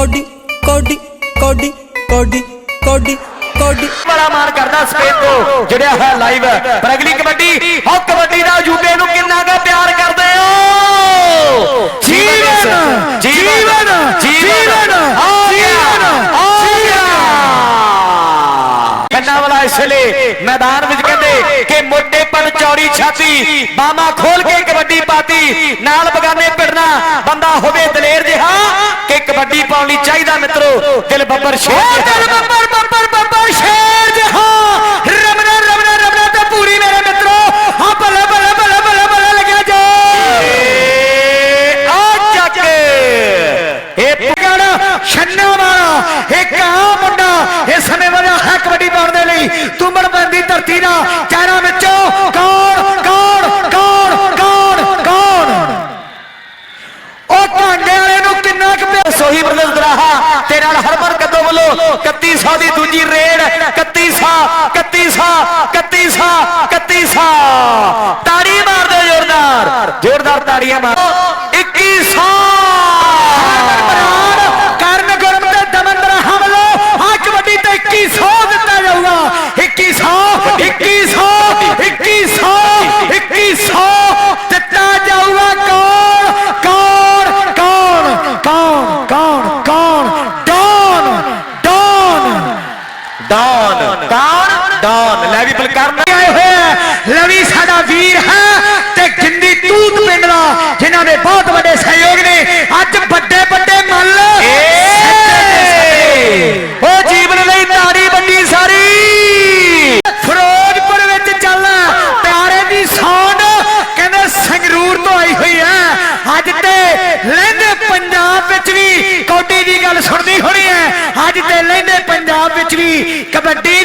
Cody ਕੋਡੀ ਕੋਡੀ ਕੋਡੀ ਕੋਡੀ ਕੋਡੀ। ਬੜਾ ਮਾਣ ਕਰਦਾ ਸਪੇਨ ਤੋਂ ਜਿਹੜਿਆ ਹੈ ਲਾਈਵ ਪਰ ਅਗਲੀ ਕਬੱਡੀ ਹੋ ਕਬੱਡੀ ਦਾ ਜੂਬੇ ਨੂੰ ਕਿੰਨਾ ਕਾ ਪਿਆਰ ਕਰਦੇ ਹੋ? ਜੀਵਨ ਜੀਵਨ ਜੀਵਨ, ਆ ਗਿਆ ਆ ਗਿਆ। ਕੰਨਾ ਵਾਲਾ ਇਸ ਵੇਲੇ ਮੈਦਾਨ ਵਿੱਚ ਕਹਿੰਦੇ ਕਿ ਮੋਢੇ ਪਰ ਚੌੜੀ ਛਾਤੀ, ਬਾਹਾਂ ਖੋਲ ਕੇ ਕਬੱਡੀ ਪਾਤੀ। ਨਾਲ ਬਗਾਨੇ ਪਿੜਨਾ ਬੰਦਾ ਹੋਵੇ ਕਬੱਡੀ ਪਾਉਣ ਲਈ ਚਾਹੀਦਾ ਮਿੱਤਰੋ। ਦਿਲ ਬੱਬਰ ਸ਼ੇਰ ਦਿਲ ਬੱਬਰ ਬੱਬਰ ਬੱਬਰ ਸ਼ੇਰ ਜਿਹਾ ਰਮਣਾ ਰਮਣਾ ਰਮਣਾ ਤੇ ਪੂਰੀ ਮੇਰੇ ਮਿੱਤਰੋ। ਹਾਂ ਬੱਲੇ ਬੱਲੇ ਬੱਲੇ ਬੱਲੇ ਬੱਲੇ ਲੱਗਿਆ ਜਾ। ਆ ਚੱਕ। ਇਹ ਪਗੜ ਛੰਨਾ ਵਾਲਾ ਇੱਕ ਆ हाँ, हाँ, हाँ। ताड़ी मार दो जोरदार। जोरदार ताड़ियाँ मार। इक्कीस कर्ण गुरम से दमंदर हमलो। हाथ वटी तो इक्कीस सौ दिता जाऊगा। इक्कीस सौ इक्कीस सौ इक्कीस सौ इक्कीस सौ दिता जाऊगा कौन कौन कौन कौन कौन कौन? Don don. Don. Don. Don ਲੈ ਵੀ ਬਲਕਾਰ ਆਏ ਹੋਏ ਆ। ਲਵੀ ਸਾਡਾ ਵੀਰ ਹੈ ਤੇ ਗਿੰਦੀ ਤੂਤ ਪਿੰਡ ਦਾ ਜਿਨ੍ਹਾਂ ਦੇ ਬਹੁਤ ਵੱਡੇ ਸਹਿਯੋਗ ਨੇ ਅੱਜ ਵੱਡੇ ਵੱਡੇ ਮੱਲ ਉਹ ਜੀਵਨ ਲਈ ਤਾੜੀ ਵੱਡੀ ਸਾਰੀ। ਫਿਰੋਜ਼ਪੁਰ ਵਿੱਚ ਚੱਲ ਪਿਆਰੇ ਦੀ ਸੌਂਡ ਕਹਿੰਦੇ ਸੰਗਰੂਰ ਤੋਂ ਆਈ ਹੋਈ ਹੈ। ਅੱਜ ਤੇ ਲਹਿੰਦੇ ਪੰਜਾਬ ਵਿੱਚ ਵੀ ਕੌਡੀ ਦੀ ਗੱਲ ਸੁਣਦੀ ਹੋਣੀ ਹੈ। ਅੱਜ ਤੇ ਲਹਿੰਦੇ ਪੰਜਾਬ ਵਿੱਚ ਵੀ ਕਬੱਡੀ